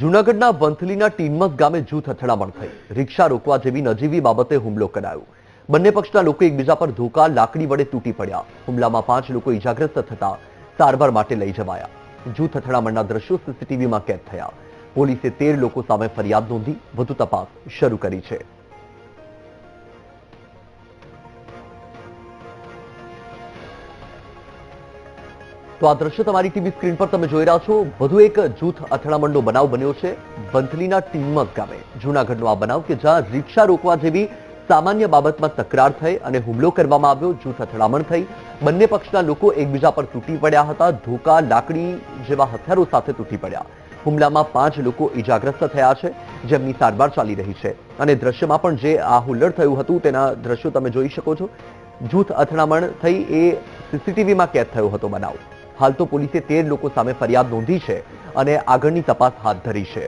જૂનાગઢના વંથલીના ટીનમસ ગામે જૂથ અથડામણ થઈ. રિક્ષા રોકવા જેવી નજીવી બાબતે હુમલો કરાયો. બંને પક્ષના લોકો એકબીજા પર ધોકા, લાકડી વડે તૂટી પડ્યા. હુમલામાં પાંચ લોકો ઇજાગ્રસ્ત થતા સારવાર માટે લઈ જવાયા. જૂથ અથડામણના દ્રશ્યો સીસીટીવીમાં કેદ થયા. પોલીસે તેર લોકો સામે ફરિયાદ નોંધી વધુ તપાસ શરૂ કરી છે. તો આ દ્રશ્ય તમારી ટીવી સ્ક્રીન પર તમે જોઈ રહ્યા છો. વધુ એક જૂથ અથડામણનો બનાવ બન્યો છે. બંથલીના ટીમક ગામે જૂનાગઢનો આ બનાવ કે જ્યાં રિક્ષા રોકવા જેવી સામાન્ય બાબતમાં તકરાર થઈ અને હુમલો કરવામાં આવ્યો. જૂથ અથડામણ થઈ. બંને પક્ષના લોકો એકબીજા પર તૂટી પડ્યા હતા. ધોકા, લાકડી જેવા હથિયારો સાથે તૂટી પડ્યા. હુમલામાં પાંચ લોકો ઈજાગ્રસ્ત થયા છે. જેમની સારવાર ચાલી રહી છે. અને દ્રશ્યમાં પણ જે આ હુલ્લડ થયું હતું તેના દ્રશ્યો તમે જોઈ શકો છો. જૂથ અથડામણ થઈ એ સીસીટીવીમાં કેદ થયો હતો બનાવ. હાલ તો પોલીસે તેર લોકો સામે ફરિયાદ નોંધી છે અને આગળની તપાસ હાથ ધરી છે.